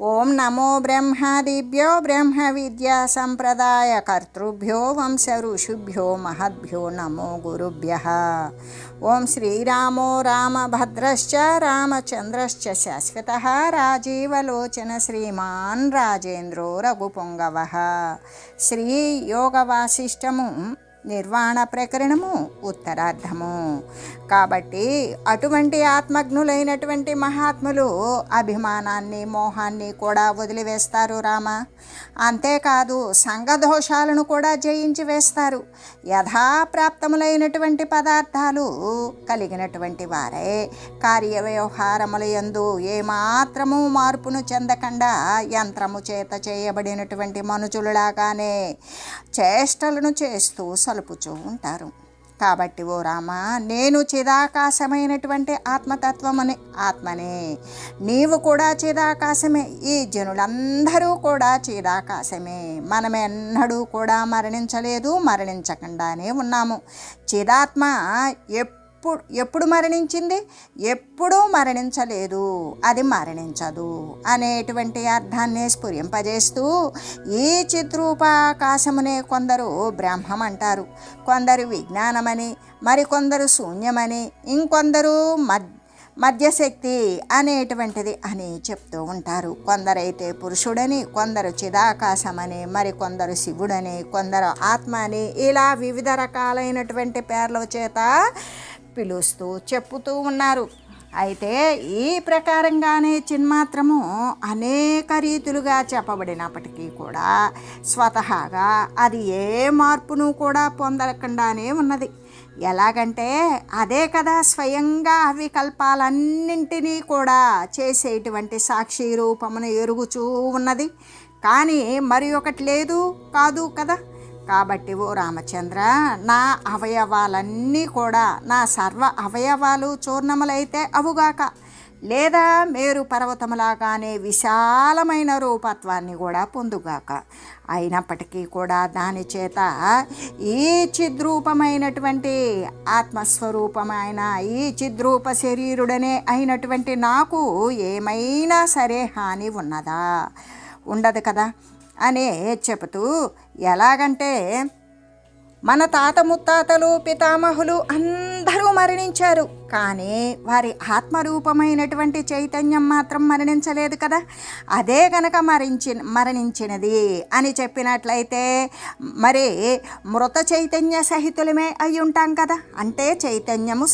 ॐ नमो ब्रह्मादिभ्यो वंश ऋषिभ्यो महद्भ्यो नमो गुरुभ्यः। ॐ श्रीरामो रामभद्रश्च रामचन्द्रश्च शाश्वतः राजीवलोचनश्रीमान् राजेन्द्रो रघुपुंगव श्रीयोगवासिष्ठमुम् నిర్వాణ ప్రకరణము ఉత్తరార్ధము. కాబట్టి అటువంటి ఆత్మజ్ఞులైనటువంటి మహాత్ములు అభిమానాన్ని మోహాన్ని కూడా వదిలివేస్తారు రామ. అంతేకాదు సంఘదోషాలను కూడా జయించి వేస్తారు. యథాప్రాప్తములైనటువంటి పదార్థాలు కలిగినటువంటి వారే. కార్యవ్యవహారముల ఎందు ఏమాత్రము మార్పును చెందకుండా యంత్రము చేత చేయబడినటువంటి మనుషులలాగానే చేష్టలను చేస్తూ సలుపుచూ ఉంటారు. కాబట్టి ఓ రామ నేను చిదాకాశమైనటువంటి ఆత్మతత్వమని ఆత్మనే. నీవు కూడా చిదాకాశమే. ఈ జనులందరూ కూడా చిదాకాశమే. మనమెన్నడూ కూడా మరణించలేదు మరణించకుండానే ఉన్నాము. చిదాత్మ ఎప్పుడు ఎప్పుడు ఎప్పుడు మరణించింది? ఎప్పుడూ మరణించలేదు. అది మరణించదు అనేటువంటి అర్థాన్ని స్ఫురింపజేస్తూ ఈ చిత్రూపాకాశమునే కొందరు బ్రహ్మం అంటారు కొందరు విజ్ఞానమని మరికొందరు శూన్యమని ఇంకొందరు మధ్య మధ్యశక్తి అనేటువంటిది అని చెప్తూ ఉంటారు. కొందరైతే పురుషుడని కొందరు చిదాకాశమని మరికొందరు శివుడని కొందరు ఆత్మ అని ఇలా వివిధ రకాలైనటువంటి పేర్ల చేత పిలుస్తూ చెప్పుతూ ఉన్నారు. అయితే ఈ ప్రకారంగానే చిన్మాత్రము అనేక రీతులుగా చెప్పబడినప్పటికీ కూడా స్వతహాగా అది ఏ మార్పును కూడా పొందకుండానే ఉన్నది. ఎలాగంటే అదే కదా స్వయంగా అవి కల్పాలన్నింటినీ కూడా చేసేటువంటి సాక్షి రూపమును ఎరుగుచూ ఉన్నది. కానీ మరి ఒకటి లేదు కాదు కదా? కాబట్టి ఓ రామచంద్ర నా అవయవాలన్నీ కూడా నా సర్వ అవయవాలు చూర్ణములైతే అవుగాక. లేదా మేరు పర్వతములాగానే విశాలమైన రూపత్వాన్ని కూడా పొందుగాక. అయినప్పటికీ కూడా దాని చేత ఈ చిద్రూపమైనటువంటి ఆత్మస్వరూపమైన ఈ చిద్రూప శరీరుడనే అయినటువంటి నాకు ఏమైనా సరే హాని ఉన్నదా? ఉండదు కదా. అనే చెబుతూ ఎలాగంటే మన తాత ముత్తాతలు పితామహులు అందరూ మరణించారు. కానీ వారి ఆత్మరూపమైనటువంటి చైతన్యం మాత్రం మరణించలేదు కదా. అదే గనక మరించి మరణించినది అని చెప్పినట్లయితే మరి మృత చైతన్య సహితులమే అయి ఉంటాం కదా. అంటే చైతన్యము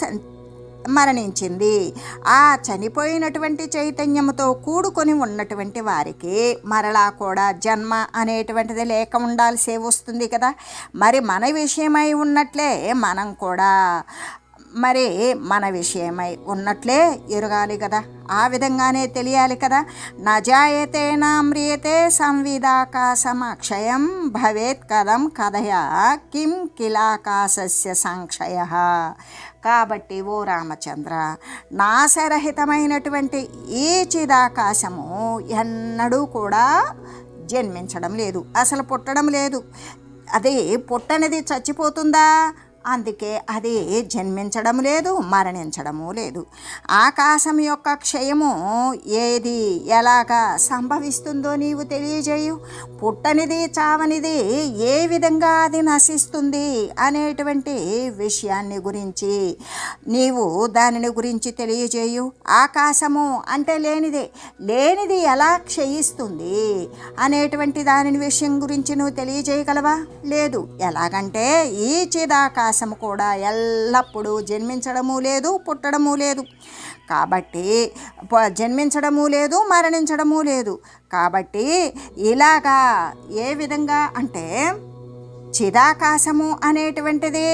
మరణించింది. ఆ చనిపోయినటువంటి చైతన్యముతో కూడుకొని ఉన్నటువంటి వారికి మరలా కూడా జన్మ అనేటువంటిది లేక ఉండాల్సే వస్తుంది కదా. మరి మన విషయమై ఉన్నట్లే మనం కూడా మరి మన విషయమై ఉన్నట్లే ఎరగాలి కదా. ఆ విధంగానే తెలియాలి కదా. నజాయతే నామ్రియతే సంవిదాకాశమక్షయం భవేత్ కదం కథయ కిం కిలాకాశస్య సంక్షయ. కాబట్టి ఓ రామచంద్ర నాశరహితమైనటువంటి ఈ చిదాకాశము ఎన్నడూ కూడా జన్మించడం లేదు. అసలు పుట్టడం లేదు. అది పుట్టనిది చచ్చిపోతుందా? అందుకే అది జన్మించడం లేదు మరణించడము లేదు. ఆకాశం యొక్క క్షయము ఏది ఎలాగా సంభవిస్తుందో నీవు తెలియజేయు. పుట్టనిది చావనిది ఏ విధంగా అది నశిస్తుంది అనేటువంటి విషయాన్ని గురించి నీవు దానిని గురించి తెలియజేయు. ఆకాశము అంటే లేనిదే లేనిది ఎలా క్షయిస్తుంది అనేటువంటి దానిని విషయం గురించి నువ్వు తెలియజేయగలవా? లేదు. ఎలాగంటే ఈ చిదాకాశం అవకాశం కూడా ఎల్లప్పుడూ జన్మించడము లేదు పుట్టడము లేదు. కాబట్టి జన్మించడము లేదు మరణించడము లేదు. కాబట్టి ఇలాగా ఏ విధంగా అంటే చిదాకాశము అనేటువంటిది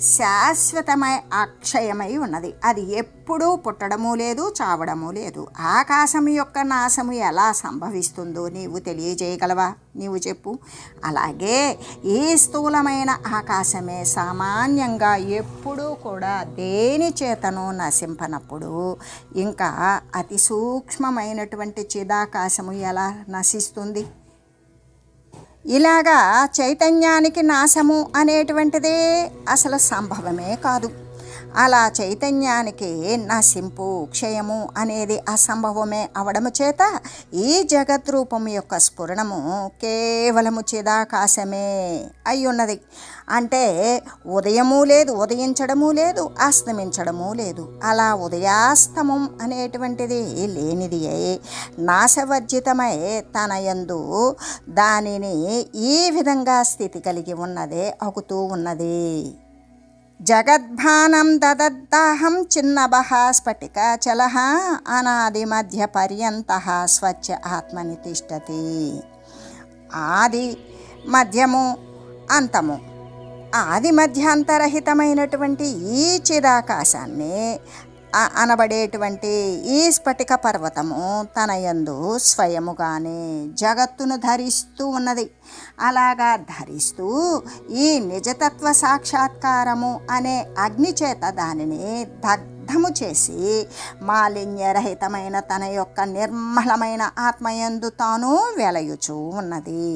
శాశ్వతమై అక్షయమై ఉన్నది. అది ఎప్పుడూ పుట్టడము లేదు చావడము లేదు. ఆకాశము యొక్క నాశము ఎలా సంభవిస్తుందో నీవు తెలియజేయగలవా? నీవు చెప్పు. అలాగే ఈ స్థూలమైన ఆకాశమే సామాన్యంగా ఎప్పుడూ కూడా దేని చేతను నశింపనప్పుడు ఇంకా అతి సూక్ష్మమైనటువంటి చిదాకాశము ఎలా నశిస్తుంది? ఇలాగా చైతన్యానికి నాశము అనేటువంటిదే అసలు సంభవమే కాదు. అలా చైతన్యానికి నశింపు క్షయము అనేది అసంభవమే అవడము చేత ఈ జగద్రూపం యొక్క స్ఫురణము కేవలము చిదాకాశమే అయి ఉన్నది అంటే ఉదయము లేదు ఉదయించడము లేదు అస్తమించడము లేదు. అలా ఉదయాస్తమం అనేటువంటిది లేనిది నాశవర్జితమై తన యందు దానిని ఈ విధంగా స్థితి కలిగి ఉన్నదే అగుతూ ఉన్నది. జగద్భానం దదద్దాహం చిన్నబహ స్ఫటిక చలహ అనాది మధ్య పర్యంత స్వచ్ఛ ఆత్మని తిష్టతి. ఆది మధ్యము అంతము. ఆది మధ్యాంతరహితమైనటువంటి ఈ చిదాకాశాన్ని అనబడేటువంటి ఈ స్ఫటిక పర్వతము తన యందు స్వయముగానే జగత్తును ధరిస్తూ ఉన్నది. అలాగా ధరిస్తూ ఈ నిజతత్వ సాక్షాత్కారము అనే అగ్నిచేత దానిని దగ్ధము చేసి మాలిన్యరహితమైన తన యొక్క నిర్మలమైన ఆత్మయందు తాను వెలయుచూ ఉన్నది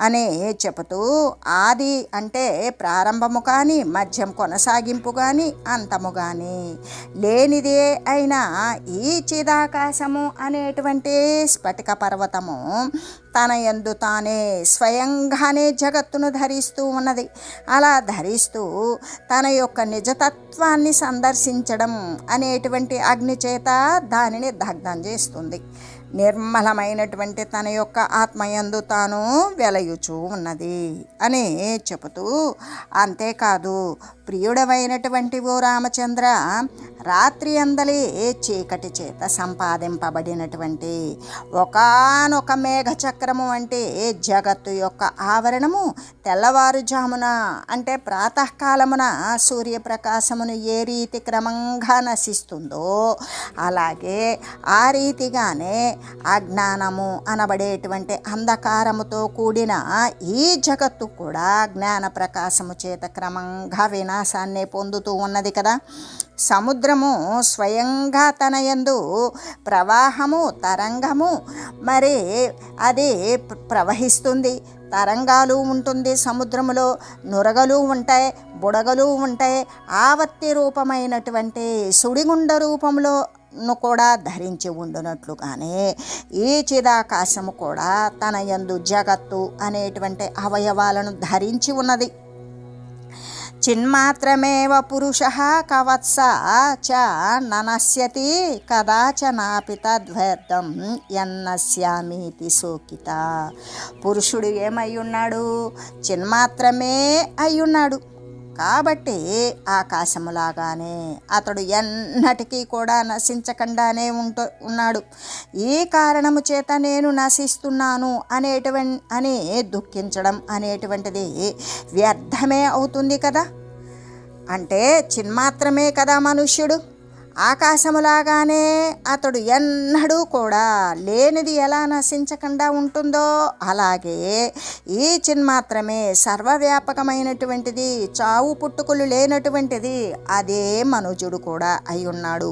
అనే చెబుతూ ఆది అంటే ప్రారంభము కానీ మధ్యం కొనసాగింపు కానీ అంతము కానీ లేనిదే అయినా ఈ చిదాకాశము అనేటువంటి స్ఫటిక పర్వతము తన యందు తానే స్వయంగానే జగత్తును ధరిస్తూ ఉన్నది. అలా ధరిస్తూ తన యొక్క నిజతత్వాన్ని సందర్శించడం అనేటువంటి అగ్ని చేత దానిని దగ్ధం చేస్తుంది. నిర్మలమైనటువంటి తన యొక్క ఆత్మయందు తాను వెలయుచూ ఉన్నది అని చెబుతూ అంతేకాదు ప్రియుడమైనటువంటి ఓ రామచంద్ర రాత్రి అందలి చీకటి చేత సంపాదింపబడినటువంటి ఒకానొక మేఘ చక్రము అంటే జగత్తు యొక్క ఆవరణము తెల్లవారుజామున అంటే ప్రాతకాలమున సూర్యప్రకాశమును ఏ రీతి క్రమంగా నశిస్తుందో అలాగే ఆ రీతిగానే అజ్ఞానము అనబడేటువంటి అంధకారముతో కూడిన ఈ జగత్తు కూడా జ్ఞాన ప్రకాశము చేత క్రమంగా వినాశాన్ని పొందుతూ ఉన్నది కదా. సముద్రము స్వయంగా తన యందు ప్రవాహము తరంగము మరి అది ప్రవహిస్తుంది. తరంగాలు ఉంటుంది సముద్రములో నురగలు ఉంటాయి బుడగలు ఉంటాయి. ఆవర్తి రూపమైనటువంటి సుడిగుండ రూపంలో ను కూడా ధరించి ఉండునట్లుగానే ఈ చిదాకాశము కూడా తన యందు జగత్తు అనేటువంటి అవయవాలను ధరించి ఉన్నది. చిన్మాత్రమేవ పురుష కవత్స చ ననశ్యతి కదాచనాపి తద్వ్యర్థం ఎన్నశ్యామీతి సోకిత పురుషుడు ఏమై ఉన్నాడు చిన్మాత్రమే అయ్యున్నాడు। కాబట్టి ఆకాశములాగానే అతడు ఎన్నటికీ కూడా నశించకుండానే ఉంటూ ఉన్నాడు. ఈ కారణము చేత నేను నశిస్తున్నాను అనేటువంటి అని దుఃఖించడం అనేటువంటిది వ్యర్థమే అవుతుంది కదా? అంటే చిన్మాత్రమే కదా మనుష్యుడు? ఆకాశములాగానే అతడు ఎన్నడూ కూడా లేనిది ఎలా నశించకుండా ఉంటుందో అలాగే ఈ చిన్మాత్రమే సర్వవ్యాపకమైనటువంటిది చావు పుట్టుకులు లేనటువంటిది అదే మనుజుడు కూడా అయి ఉన్నాడు.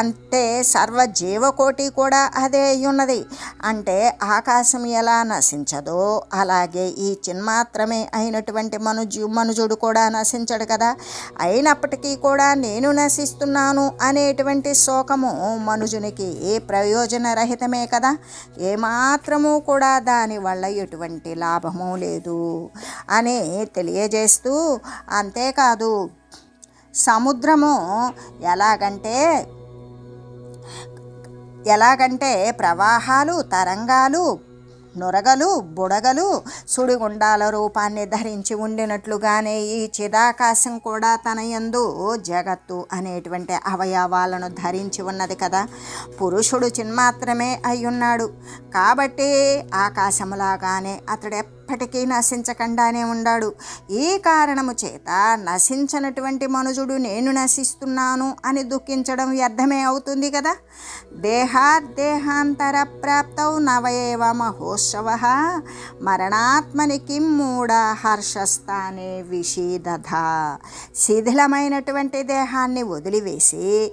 అంటే సర్వ జీవకోటి కూడా అదే అయి ఉన్నది. అంటే ఆకాశం ఎలా నశించదో అలాగే ఈ చిన్మాత్రమే అయినటువంటి మనుజు మనుజుడు కూడా నశించడు కదా. అయినప్పటికీ కూడా నేను నశిస్తున్నాను అని అనేటువంటి శోకము మనుజునికి ప్రయోజనరహితమే కదా? ఏమాత్రము కూడా దానివల్ల ఎటువంటి లాభము లేదు అని తెలియజేస్తూ అంతేకాదు సముద్రము ఎలాగంటే ఎలాగంటే ప్రవాహాలు తరంగాలు నురగలు బుడగలు సుడిగుండాల రూపాన్ని ధరించి ఉండినట్లుగానే ఈ చిదాకాశం కూడా తన యందు జగత్తు అనేటువంటి అవయవాలను ధరించి ఉన్నది కదా. పురుషుడు చిన్మాత్రమే అయ్యున్నాడు. కాబట్టి ఆకాశములాగానే అతడు ఎప్పటికీ నశించకుండానే ఉండాడు. ఈ కారణము చేత నశించనటువంటి మనుజుడు నేను నశిస్తున్నాను అని దుఃఖించడం వ్యర్థమే అవుతుంది కదా? దేహాదేహాంతర ప్రాప్తౌ నవయేవ మహోత్సవ మరణాత్మని కిం మూఢ హర్షస్థానే విషీదధ. శిథిలమైనటువంటి దేహాన్ని వదిలివేసి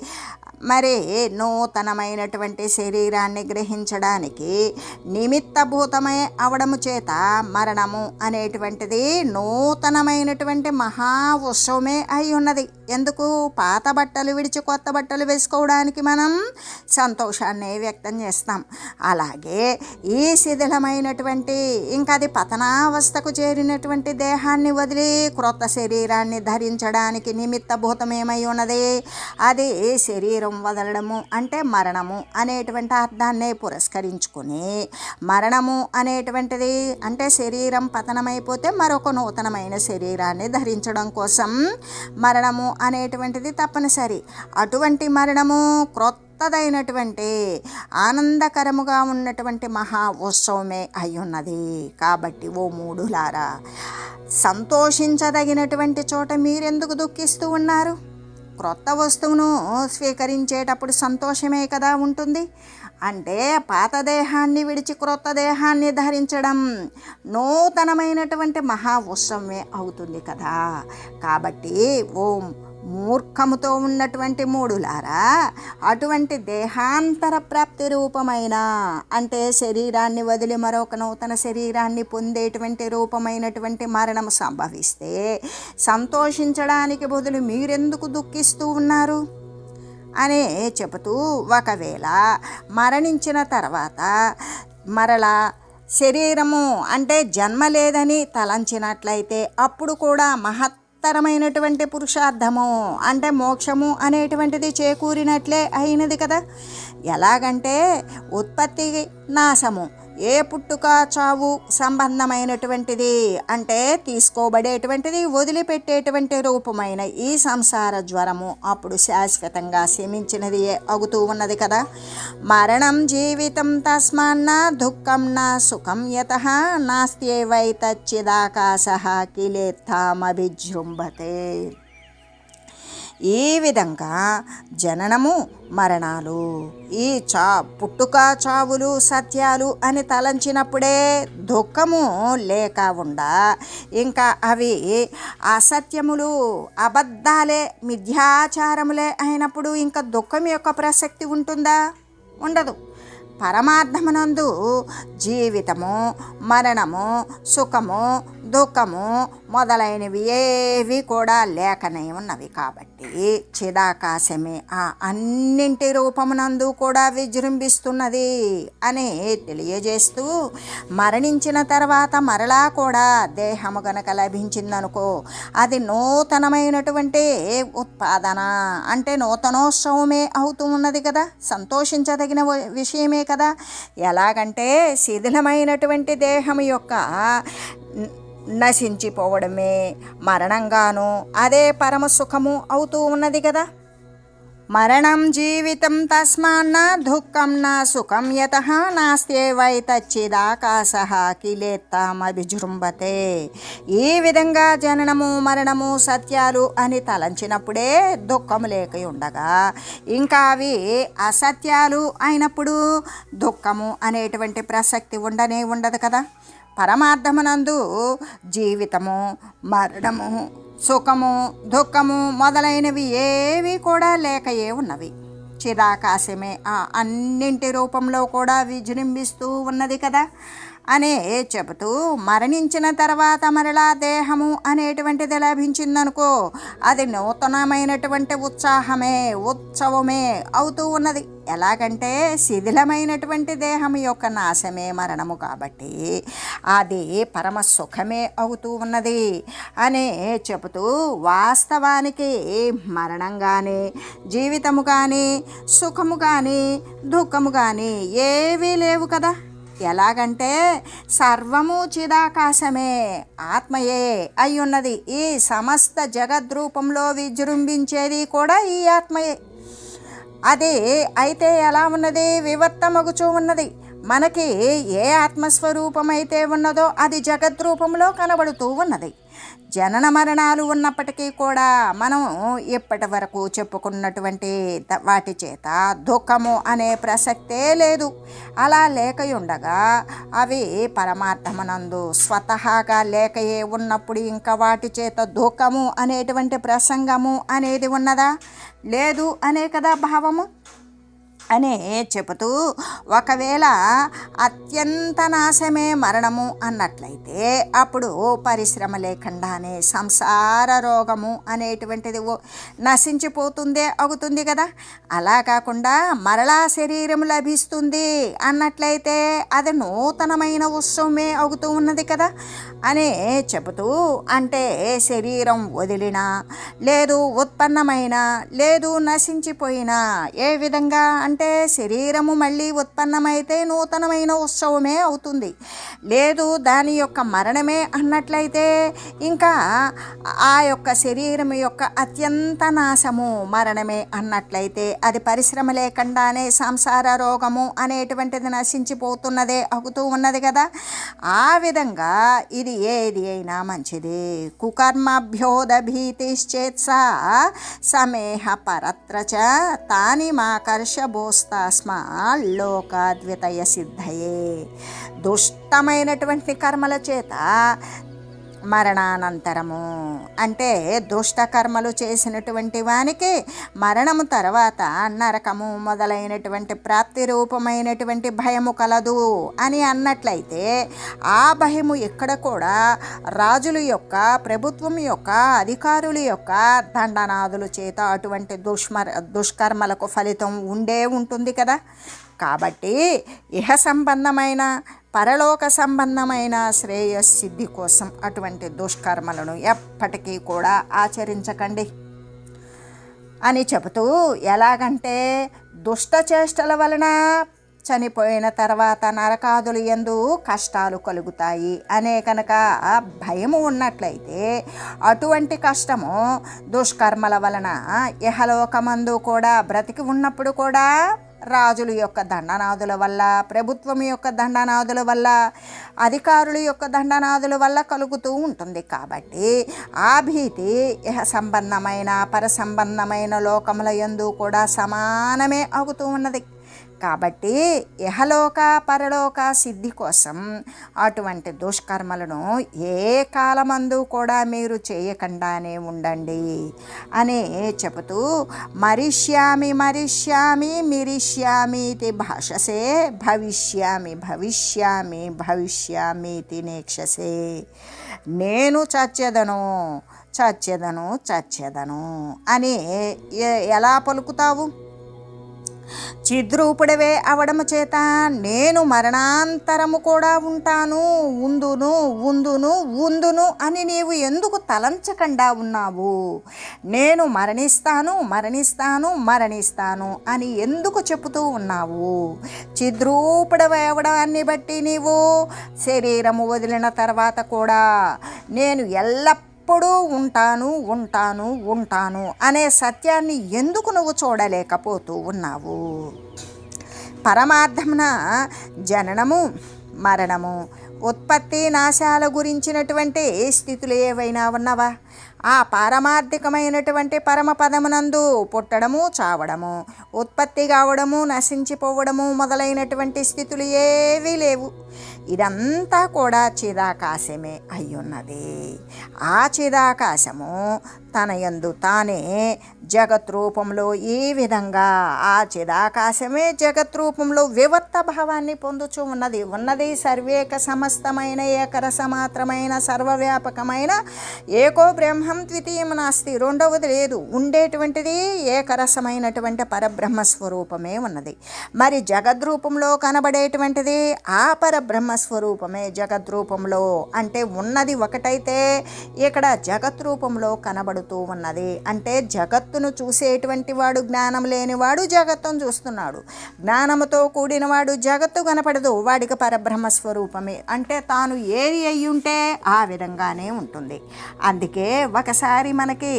మరి నూతనమైనటువంటి శరీరాన్ని గ్రహించడానికి నిమిత్తభూతమై అవడము చేత మరణము అనేటువంటిది నూతనమైనటువంటి మహా ఉత్సవమే అయి ఉన్నది. ఎందుకు? పాత బట్టలు విడిచి కొత్త బట్టలు వేసుకోవడానికి మనం సంతోషాన్ని వ్యక్తం చేస్తాం. అలాగే ఈ శిథిలమైనటువంటి ఇంకా అది పతనావస్థకు చేరినటువంటి దేహాన్ని వదిలి క్రొత్త శరీరాన్ని ధరించడానికి నిమిత్తభూతమేమై ఉన్నది? అది శరీరం వదలడము అంటే మరణము అనేటువంటి అర్థాన్ని పురస్కరించుకుని మరణము అనేటువంటిది అంటే శరీరం పతనమైపోతే మరొక నూతనమైన శరీరాన్ని ధరించడం కోసం మరణము అనేటువంటిది తప్పనిసరి. అటువంటి మరణము క్రొత్తదైనటువంటి ఆనందకరముగా ఉన్నటువంటి మహా ఉత్సవమే అయి ఉన్నది కాబట్టి ఓ మూడులారా సంతోషించదగినటువంటి చోట మీరెందుకు దుఃఖిస్తూ ఉన్నారు? క్రొత్త వస్తువును స్వీకరించేటప్పుడు సంతోషమే కదా ఉంటుంది. అంటే పాత దేహాన్ని విడిచి క్రొత్త దేహాన్ని ధరించడం నూతనమైనటువంటి మహా ఉత్సవమే అవుతుంది కదా. కాబట్టి ఓం మూర్ఖముతో ఉన్నటువంటి మూడులారా? అటువంటి దేహాంతర ప్రాప్తి రూపమైన అంటే శరీరాన్ని వదిలి మరొక నూతన శరీరాన్ని పొందేటువంటి రూపమైనటువంటి మరణం సంభవిస్తే సంతోషించడానికి బదులు మీరెందుకు దుఃఖిస్తూ ఉన్నారు? అనే చెబుతూ ఒకవేళ మరణించిన తర్వాత మరలా శరీరము అంటే జన్మ లేదని తలంచినట్లయితే అప్పుడు కూడా మహత్తరమైనటువంటి పురుషార్థము అంటే మోక్షము అనేటువంటిది చేకూరినట్లే అయినది కదా. ఎలాగంటే ఉత్పత్తి నాశము. ఏ పుట్టుక చావు సంబంధమైనటువంటిది అంటే తీసుకోబడేటువంటిది వదిలిపెట్టేటువంటి రూపమైన ఈ సంసార జ్వరము అప్పుడు శాశ్వతంగా శమించినది అవుతూ ఉన్నది కదా. మరణం జీవితం తస్మాన్న దుఃఖం నా సుఖం యత నాస్త్యేవైతచ్చిదాకాశ కిలేత్తామభిజృంభతే. ఈ విధంగా జననము మరణాలు ఈ చా పుట్టుక చావులు సత్యాలు అని తలంచినప్పుడే దుఃఖము లేక ఉండా ఇంకా అవి అసత్యములు అబద్ధాలే మిథ్యాచారములే అయినప్పుడు ఇంకా దుఃఖం యొక్క ప్రసక్తి ఉంటుందా? ఉండదు. పరమార్థమునందు జీవితము మరణము సుఖము దుఃఖము మొదలైనవి ఏవి కూడా లేకనే ఉన్నవి కాబట్టి చిదాకాశమే ఆ అన్నింటి రూపమునందు కూడా విజృంభిస్తున్నది అని తెలియజేస్తూ మరణించిన తర్వాత మరలా కూడా దేహము గనక లభించిందనుకో అది నూతనమైనటువంటి ఉత్పాదన అంటే నూతనోత్సవమే అవుతూ ఉన్నది కదా సంతోషించదగిన విషయమే కదా. ఎలాగంటే శిథిలమైనటువంటి దేహం యొక్క నశించిపోవడమే మరణంగాను అదే పరమసుఖము అవుతూ ఉన్నది కదా. మరణం జీవితం తస్మాన్న దుఃఖం నా సుఖం యత నాస్త్యేవైతచ్చిదాకాశ కిలేత్తామభిజృంభతే ఈ విధంగా జననము మరణము సత్యాలు అని తలంచినప్పుడే దుఃఖము లేక ఉండగా ఇంకా అవి అసత్యాలు అయినప్పుడు దుఃఖము అనేటువంటి ప్రసక్తి ఉండనే ఉండదు కదా. పరమార్థమునందు జీవితము మరణము సుఖము దుఃఖము మొదలైనవి ఏవి కూడా లేకయే ఉన్నవి. చిరాకాశమే ఆ అన్నింటి రూపంలో కూడా విజృంభిస్తూ ఉన్నది కదా అనే చెబుతూ మరణించిన తర్వాత మరలా దేహము అనేటువంటిది లభించిందనుకో అది నూతనమైనటువంటి ఉత్సాహమే ఉత్సవమే అవుతూ ఉన్నది. ఎలాగంటే శిథిలమైనటువంటి దేహం యొక్క నాశమే మరణము కాబట్టి అది పరమ సుఖమే అవుతూ ఉన్నది అని చెబుతూ వాస్తవానికి మరణం కానీ జీవితము కానీ సుఖము కానీ దుఃఖము కానీ ఏవీ లేవు కదా. ఎలాగంటే సర్వము చిదాకాశమే ఆత్మయే అయి ఉన్నది ఈ సమస్త జగద్రూపంలో విజృంభించేది కూడా ఈ ఆత్మయే. అది అయితే ఎలా ఉన్నది? వివర్తమగుచూ ఉన్నది. మనకి ఏ ఆత్మస్వరూపం అయితే ఉన్నదో అది జగద్రూపంలో కనబడుతూ ఉన్నది. జనన మరణాలు ఉన్నప్పటికీ కూడా మనం ఇప్పటి వరకు చెప్పుకున్నటువంటి వాటి చేత దుఃఖము అనే ప్రసక్తే లేదు. అలా లేకయుండగా అవి పరమార్థమనందు స్వతహాగా లేకయే ఉన్నప్పుడు ఇంకా వాటి చేత దుఃఖము అనేటువంటి ప్రసంగము అనేది ఉన్నదా? లేదు అనే కదా భావము. అనే చెబుతూ ఒకవేళ అత్యంత నాశమే మరణము అన్నట్లయితే అప్పుడు పరిశ్రమ లేకుండానే సంసార రోగము అనేటువంటిది ఓ- నశించిపోతుందే అవుతుంది కదా. అలా కాకుండా మరలా శరీరం లభిస్తుంది అన్నట్లయితే అది నూతనమైన ఉత్సవమే అవుతూ ఉన్నది కదా. అనే చెబుతూ అంటే శరీరం వదిలినా లేదు ఉత్పన్నమైన లేదు నశించిపోయినా ఏ విధంగా అంటే శరీరము మళ్ళీ ఉత్పన్నమైతే నూతనమైన ఉత్సవమే అవుతుంది. లేదు దాని యొక్క మరణమే అన్నట్లయితే ఇంకా ఆ యొక్క శరీరం యొక్క అత్యంత నాశము మరణమే అన్నట్లయితే అది పరిశ్రమ లేకుండానే సంసార రోగము అనేటువంటిది నశించిపోతున్నదే అవుతూ ఉన్నది కదా. ఆ విధంగా ఇది ఏది అయినా మంచిది. కుకర్మభ్యోదభీతిశ్చేత్సా సమేహ పరత్ర చ తాని మాకర్షభోస్తాస్మా లోకాద్వితయ సిద్ధయే దుష్టమైనటువంటి కర్మల చేత మరణానంతరము. అంటే దుష్టకర్మలు చేసినటువంటి వానికి మరణము తర్వాత నరకము మొదలైనటువంటి ప్రాప్తి రూపమైనటువంటి భయము కలదు అని అన్నట్లయితే ఆ భయము ఇక్కడ కూడా రాజుల యొక్క ప్రభుత్వం యొక్క అధికారుల యొక్క దండనాదుల చేత అటువంటి దుష్మర దుష్కర్మలకు ఫలితం ఉండే ఉంటుంది కదా. కాబట్టి ఇహ సంబంధమైన పరలోక సంబంధమైన శ్రేయస్సిద్ధి కోసం అటువంటి దుష్కర్మలను ఎప్పటికీ కూడా ఆచరించకండి. అని చెబుతూ ఎలాగంటే దుష్టచేష్టల వలన చనిపోయిన తర్వాత నరకాదులు ఎందు కష్టాలు కలుగుతాయి అనే కనుక భయము ఉన్నట్లయితే అటువంటి కష్టము దుష్కర్మల వలన ఇహలోకమందు కూడా బ్రతికి ఉన్నప్పుడు కూడా రాజుల యొక్క దండనాదుల వల్ల ప్రభుత్వం యొక్క దండనాదుల వల్ల అధికారుల యొక్క దండనాదుల వల్ల కలుగుతూ ఉంటుంది. కాబట్టి ఆ భీతి ఇహ సంబంధమైన పరసంబంధమైన లోకముల యందు కూడా సమానమే అవుతూ ఉన్నది. కాబట్టి ఇహలోక పరలోక సిద్ధి కోసం అటువంటి దుష్కర్మలను ఏ కాలమందు కూడా మీరు చేయకుండానే ఉండండి అని చెబుతూ మరిష్యామి మరిష్యామి మిరిష్యామీతి భాషసే భవిష్యామి భవిష్యామి భవిష్యామీతి నేక్షసే. నేను చచ్చెదను చచ్చెదను చచ్చెదను అని ఎలా పలుకుతావు? చిద్రూపుడవే అవడము చేత నేను మరణాంతరము కూడా ఉంటాను. ఉందును ఉందును ఉందును అని నీవు ఎందుకు తలంచకుండా ఉన్నావు? నేను మరణిస్తాను మరణిస్తాను మరణిస్తాను అని ఎందుకు చెబుతూ ఉన్నావు? చిద్రూపుడవే అవడాన్ని బట్టి నీవు శరీరము వదిలిన తర్వాత కూడా నేను ఎల్లప్పుడూ ఎప్పుడూ ఉంటాను ఉంటాను ఉంటాను అనే సత్యాన్ని ఎందుకు నువ్వు చూడలేకపోతూ ఉన్నావు? పరమార్థమున జననము మరణము ఉత్పత్తి నాశాల గురించినటువంటి స్థితులు ఏవైనా ఉన్నవా? ఆ పారమార్థికమైనటువంటి పరమపదమునందు పుట్టడము చావడము ఉత్పత్తి కావడము నశించిపోవడము మొదలైనటువంటి స్థితులు ఏవీ లేవు. ఇదంతా కూడా చిదాకాశమే అయ్యున్నది. ఆ చిదాకాశము తన యందు తానే జగత్ రూపంలో ఈ విధంగా ఆ చిదాకాశమే జగత్ రూపంలో వివర్త భావాన్ని పొందుచూ ఉన్నది. ఉన్నది సర్వేక సమస్తమైన ఏకరస మాత్రమైన సర్వవ్యాపకమైన ఏకో బ్రహ్మ ద్వితీయం నాస్తి రెండవది లేదు. ఉండేటువంటిది ఏకరసమైనటువంటి పరబ్రహ్మ స్వరూపమే ఉన్నది. మరి జగద్రూపంలో కనబడేటువంటిది ఆ పరబ్రహ్మ స్వరూపమే జగద్రూపంలో. అంటే ఉన్నది ఒకటైతే ఇక్కడ జగత్ రూపంలో కనబడుతూ ఉన్నది. అంటే జగత్తును చూసేటువంటి వాడు జ్ఞానం లేనివాడు జగత్తును చూస్తున్నాడు. జ్ఞానముతో కూడినవాడు జగత్తు కనపడదు. వాడికి పరబ్రహ్మ స్వరూపమే అంటే తాను ఏది అయ్యుంటే ఉంటే ఆ విధంగానే ఉంటుంది. అందుకే ఒకసారి మనకి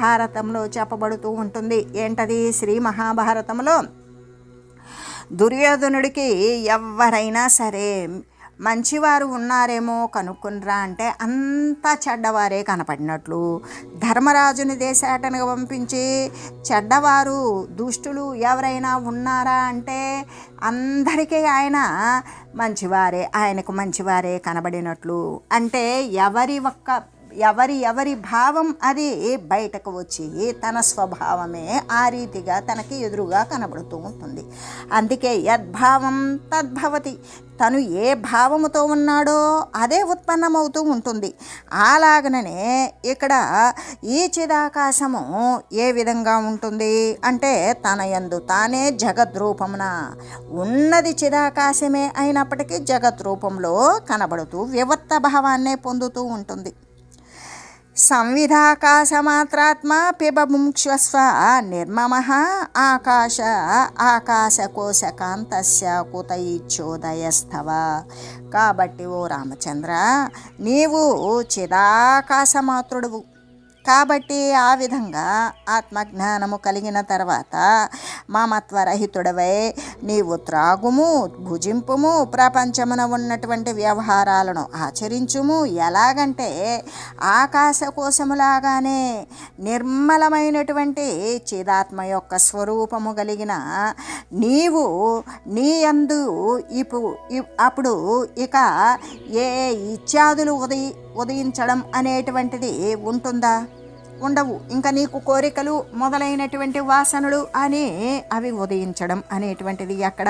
భారతంలో చెప్పబడుతూ ఉంటుంది. ఏంటది? శ్రీ మహాభారతంలో దుర్యోధనుడికి ఎవరైనా సరే మంచివారు ఉన్నారేమో కనుక్కునరా అంటే అంతా చెడ్డవారే కనపడినట్లు. ధర్మరాజుని దేశాటనగా పంపించి చెడ్డవారు దుష్టులు ఎవరైనా ఉన్నారా అంటే అందరికీ ఆయన మంచివారే ఆయనకు మంచివారే కనబడినట్లు. అంటే ఎవరి ఒక్క ఎవరి ఎవరి భావం అది బయటకు వచ్చి తన స్వభావమే ఆ రీతిగా తనకి ఎదురుగా కనబడుతూ ఉంటుంది. అందుకే యద్భావం తద్భవతి. తను ఏ భావముతో ఉన్నాడో అదే ఉత్పన్నమవుతూ ఉంటుంది. అలాగనే ఇక్కడ ఈ చిదాకాశము ఏ విధంగా ఉంటుంది అంటే తన యందు తానే జగద్రూపమున. ఉన్నది చిదాకాశమే అయినప్పటికీ జగత్ రూపంలో కనబడుతూ వివత్త భావాన్నే పొందుతూ ఉంటుంది. సంవిధాకాశమాత్రాత్మ పిబముక్షస్వ నిర్మమ ఆకాశ ఆకాశకోశకాంతస్య కుత కాబట్టి ఓ రామచంద్ర నీవు చిదాకాశమాత్రుడువు. కాబట్టి ఆ విధంగా ఆత్మజ్ఞానము కలిగిన తర్వాత మమత్వరహితుడవై నీవు త్రాగుము భుజింపుము ప్రపంచమున ఉన్నటువంటి వ్యవహారాలను ఆచరించుము. ఎలాగంటే ఆకాశ కోశములాగానే నిర్మలమైనటువంటి చిదాత్మ యొక్క స్వరూపము కలిగిన నీవు నీ అందు ఇపు అప్పుడు ఇక ఏ ఇత్యాదులు ఉదయి ఉదయించడం అనేటువంటిది ఉంటుందా? ఉండవు. ఇంకా నీకు కోరికలు మొదలైనటువంటి వాసనలు అని అవి ఉదయించడం అనేటువంటిది ఎక్కడ?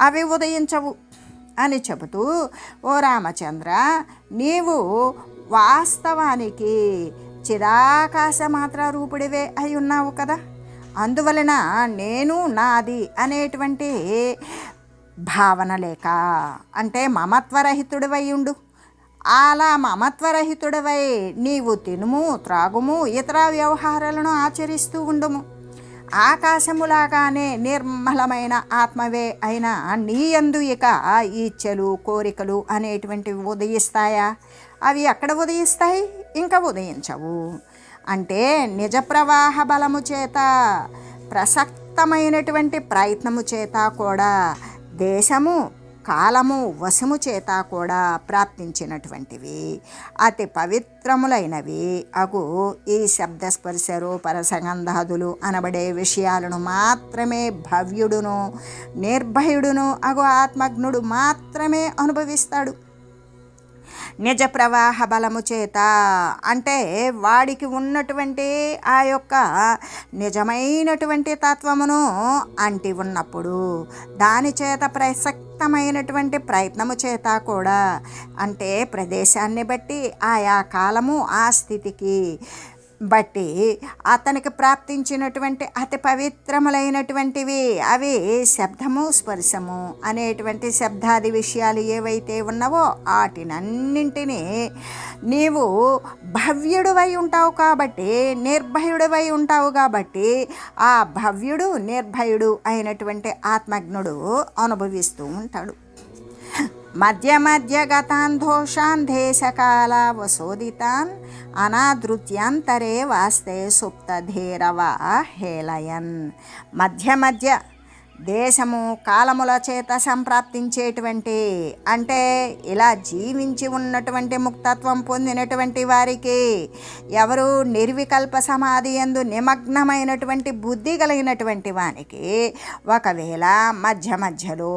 అవి ఉదయించవు అని చెబుతూ ఓ రామచంద్ర నీవు వాస్తవానికి చిరాకాశ మాత్ర రూపుడివే అయి ఉన్నావు కదా. అందువలన నేను నాది అనేటువంటి భావన లేక అంటే మమత్వరహితుడివై ఉండు. అలా మమత్వరహితుడవై నీవు తినుము త్రాగుము ఇతర వ్యవహారాలను ఆచరిస్తూ ఉండుము. ఆకాశములాగానే నిర్మలమైన ఆత్మవే అయినా నీ అందు ఇక ఈచ్ఛలు కోరికలు అనేటువంటివి ఉదయిస్తాయా? అవి ఎక్కడ ఉదయిస్తాయి? ఇంకా ఉదయించవు. అంటే నిజ ప్రవాహ బలము చేత ప్రసక్తమైనటువంటి ప్రయత్నము చేత కూడా దేశము కాలము వశము చేత కూడా ప్రాప్తించినటువంటివి. అతి పవిత్రములైనవి. అగు ఈ శబ్దస్పర్శ రూపర సంగంధాదులు అనబడే విషయాలను మాత్రమే భవ్యుడును నిర్భయుడును అగు ఆత్మజ్ఞుడు మాత్రమే అనుభవిస్తాడు. నిజ ప్రవాహ బలము చేత. అంటే వాడికి ఉన్నటువంటి ఆ యొక్క నిజమైనటువంటి తత్వమును అంటి ఉన్నప్పుడు దాని చేత ప్రసక్తమైనటువంటి ప్రయత్నము చేత కూడా అంటే ప్రదేశాన్ని బట్టి ఆయా కాలము ఆ స్థితికి బట్టి అతనికి ప్రాప్తించినటువంటి అతి పవిత్రములైనటువంటివి అవి శబ్దము స్పర్శము అనేటువంటి శబ్దాది విషయాలు ఏవైతే ఉన్నావో వాటినన్నింటినీ నీవు భవ్యుడువై ఉంటావు కాబట్టి నిర్భయుడువై ఉంటావు కాబట్టి ఆ భవ్యుడు నిర్భయుడు అయినటువంటి ఆత్మజ్ఞుడు అనుభవిస్తూ ఉంటాడు. మధ్య మధ్య గతాన్ దోషాన్ దేశకాల వసోదితాన్ అనాదృత్యాంతరే వాస్తే సుప్తధీరవ హేళయన్. మధ్య మధ్య దేశము కాలముల చేత సంప్రాప్తించేటువంటి అంటే ఇలా జీవించి ఉన్నటువంటి ముక్తత్వం పొందినటువంటి వారికి ఎవరు నిర్వికల్ప సమాధి ఎందు నిమగ్నమైనటువంటి బుద్ధి కలిగినటువంటి వానికి ఒకవేళ మధ్య మధ్యలో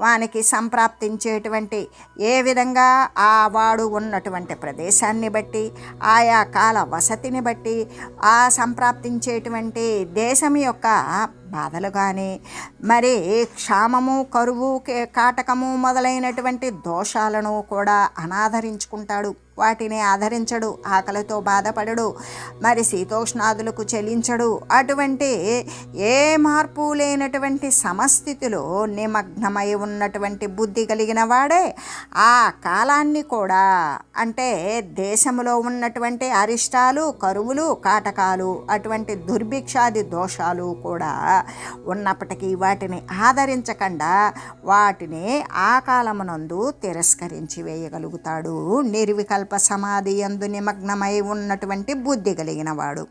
వానికి సంప్రాప్తించేటువంటి ఏ విధంగా ఆ వాడు ఉన్నటువంటి ప్రదేశాన్ని బట్టి ఆయా కాల వసతిని బట్టి ఆ సంప్రాప్తించేటువంటి దేశం యొక్క బాధలు కానీ మరి క్షామము కరువు కాటకము మొదలైనటువంటి దోషాలను కూడా అనాదరించుకుంటాడు. వాటిని ఆదరించడు ఆకలితో బాధపడడు మరి శీతోష్ణాదులకు చెలించడు. అటువంటి ఏ మార్పు లేనటువంటి సమస్థితిలో నిమగ్నమై ఉన్నటువంటి బుద్ధి కలిగిన వాడే ఆ కాలాన్ని కూడా. అంటే దేశంలో ఉన్నటువంటి అరిష్టాలు కరువులు కాటకాలు అటువంటి దుర్భిక్షాది దోషాలు కూడా ఉన్నప్పటికీ వాటిని ఆదరించకుండా వాటిని ఆ కాలమునందు తిరస్కరించి వేయగలుగుతాడు. నిర్వికల్ప సమాధి అందు నిమగ్నమై ఉన్నటువంటి బుద్ధి కలిగిన వాడు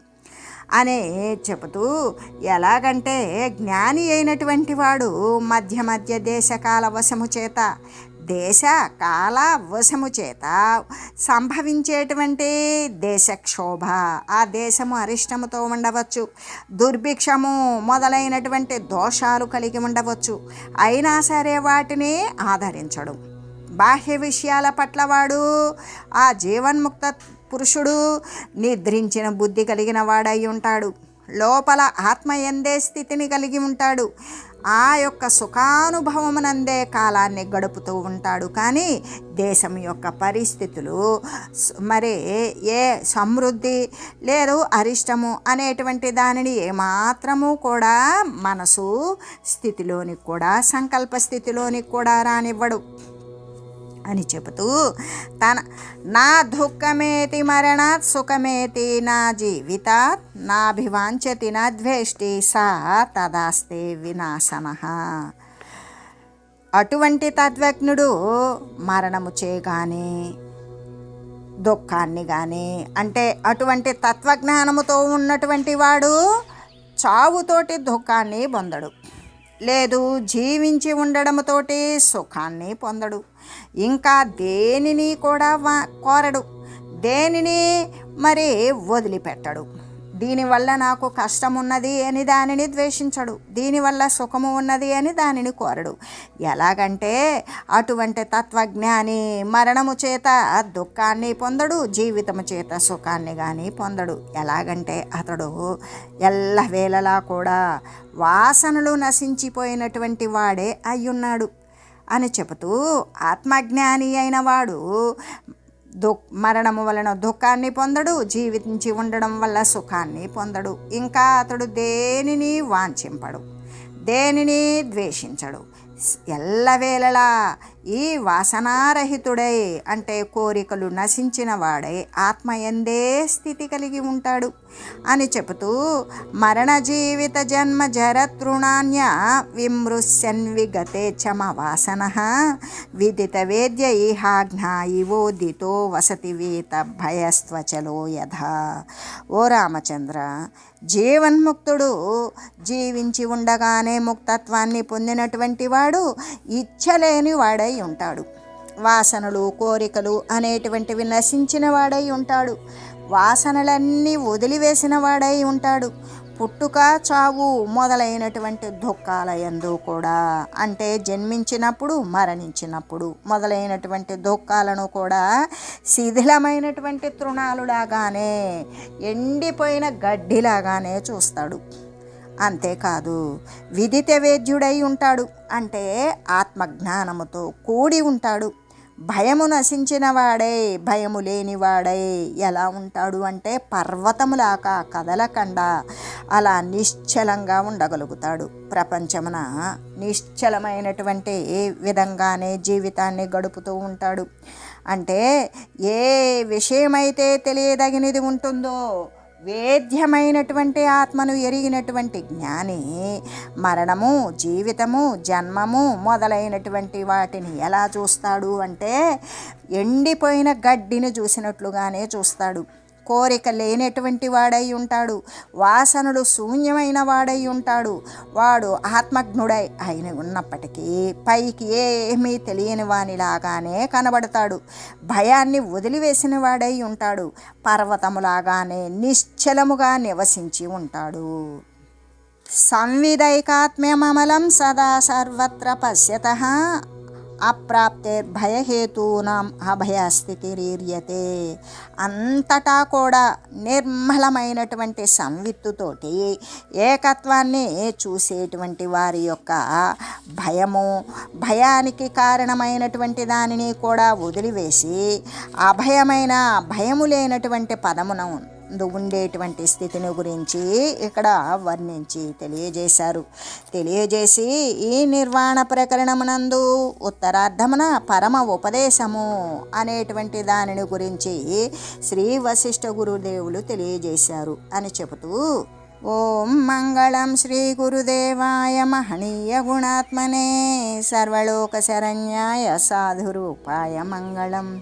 అని చెబుతూ ఎలాగంటే జ్ఞాని అయినటువంటి వాడు మధ్య మధ్య దేశకాల వశము చేత దేశ కాల వశము చేత సంభవించేటువంటి దేశక్షోభ ఆ దేశము అరిష్టముతో ఉండవచ్చు. దుర్భిక్షము మొదలైనటువంటి దోషాలు కలిగి ఉండవచ్చు. అయినా సరే వాటిని ఆదరించడం. బాహ్య విషయాల పట్ల వాడు ఆ జీవన్ముక్త పురుషుడు నిద్రించిన బుద్ధి కలిగిన వాడై ఉంటాడు. లోపల ఆత్మ ఎందే స్థితిని కలిగి ఉంటాడు. ఆ యొక్క సుఖానుభవమునందే కాలాన్ని గడుపుతూ ఉంటాడు. కానీ దేశం యొక్క పరిస్థితులు మరి ఏ సమృద్ధి లేదు అరిష్టము అనేటువంటి దానిని ఏమాత్రము కూడా మనసు స్థితిలోనికి కూడా సంకల్ప స్థితిలోనికి కూడా రానివ్వడు. అని చెబుతూ తన నా దుఃఖమేతి మరణాత్ సుఖమేతి నా జీవితాత్ నాభివాంచతి నా ద్వేష్టి సా తదాస్తే వినాశన. అటువంటి తత్వజ్ఞుడు మరణము చేయగానే దుఃఖాన్ని కానీ అంటే అటువంటి తత్వజ్ఞానముతో ఉన్నటువంటి వాడు చావుతోటి దుఃఖాన్ని పొందడు. లేదు జీవించి ఉండడముతోటి సుఖాన్ని పొందడు. ఇంకా దేనిని కూడా వా- కోరడు. దేనిని మరి వదిలిపెట్టడు. దీనివల్ల నాకు కష్టం ఉన్నది అని దానిని ద్వేషించడు. దీనివల్ల సుఖము ఉన్నది అని దానిని కోరడు. ఎలాగంటే అటువంటి తత్వజ్ఞాని మరణము చేత దుఃఖాన్ని పొందడు జీవితము చేత సుఖాన్ని కానీ పొందడు. ఎలాగంటే అతడు ఎల్లవేళలా కూడా వాసనలు నశించిపోయినటువంటి వాడే అయ్యున్నాడు. అని చెబుతూ ఆత్మజ్ఞాని అయిన వాడు మరణము వలన దుఃఖాన్ని పొందడు జీవించి ఉండడం వల్ల సుఖాన్ని పొందడు. ఇంకా అతడు దేనిని వాంఛింపడు? దేనిని ద్వేషించడు? ఎల్లవేళలా ఈ వాసనారహితుడై అంటే కోరికలు నశించిన వాడై ఆత్మ ఎందే స్థితి కలిగి ఉంటాడు. అని చెబుతూ మరణ జీవిత జన్మ జరతృణాన్య విమృశ్యన్ విగతే చమ వాసన విదిత వేద్య ఈహాజ్ఞా ఇవోదితో వసతి వీత భయస్త్వచలో యథా. ఓ రామచంద్ర జీవన్ముక్తుడు జీవించి ఉండగానే ముక్తత్వాన్ని పొందినటువంటి వాడు ఇచ్చలేని వాడై ఉంటాడు. వాసనలు కోరికలు అనేటువంటివి నశించిన వాడై ఉంటాడు. వాసనలన్నీ వదిలివేసిన వాడై ఉంటాడు. పుట్టుక చావు మొదలైనటువంటి దుఃఖాల యందు కూడా. అంటే జన్మించినప్పుడు మరణించినప్పుడు మొదలైనటువంటి దుఃఖాలను కూడా శిథిలమైనటువంటి తృణాలులాగానే ఎండిపోయిన గడ్డిలాగానే చూస్తాడు. అంతేకాదు విదిత వేద్యుడై ఉంటాడు. అంటే ఆత్మజ్ఞానముతో కూడి ఉంటాడు. భయము నశించిన వాడై భయము లేనివాడై ఎలా ఉంటాడు అంటే పర్వతములాగా కదలకుండా అలా నిశ్చలంగా ఉండగలుగుతాడు. ప్రపంచమున నిశ్చలమైనటువంటి విధంగానే జీవితాన్ని గడుపుతూ ఉంటాడు. అంటే ఏ విషయమైతే తెలియదగినది ఉంటుందో వేద్యమైనటువంటి ఆత్మను ఎరిగినటువంటి జ్ఞాని మరణము జీవితము జన్మము మొదలైనటువంటి వాటిని ఎలా చూస్తాడు అంటే ఎండిపోయిన గడ్డిని చూసినట్లుగానే చూస్తాడు. కోరిక లేనటువంటి వాడై ఉంటాడు. వాసనలు శూన్యమైన వాడై ఉంటాడు. వాడు ఆత్మజ్ఞుడై అయిన ఉన్నప్పటికీ పైకి ఏమీ తెలియని వానిలాగానే కనబడతాడు. భయాన్ని వదిలివేసిన వాడై ఉంటాడు. పర్వతములాగానే నిశ్చలముగా నివసించి ఉంటాడు. సంవిదైకాత్మ్యమమలం సదా సర్వత్ర పశ్యత. అప్రాప్తేర్భయహేతూనాం అభయస్థితిరీర్యతే. అంతటా కూడా నిర్మలమైనటువంటి సంవిత్తుతోటి ఏకత్వాన్ని చూసేటువంటి వారి యొక్క భయము భయానికి కారణమైనటువంటి దానిని కూడా వదిలివేసి అభయమైన భయము లేనటువంటి పదమున ఉండేటువంటి స్థితిని గురించి ఇక్కడ వర్ణించి తెలియజేశారు. తెలియజేసి ఈ నిర్వాణ ప్రకరణమునందు ఉత్తరార్ధమున పరమ ఉపదేశము అనేటువంటి దానిని గురించి శ్రీ వశిష్ఠ గురుదేవులు తెలియజేశారు అని చెబుతూ ఓం మంగళం శ్రీ గురుదేవాయ మహనీయ గుణాత్మనే సర్వలోక శరణ్యాయ సాధురూపాయ మంగళం.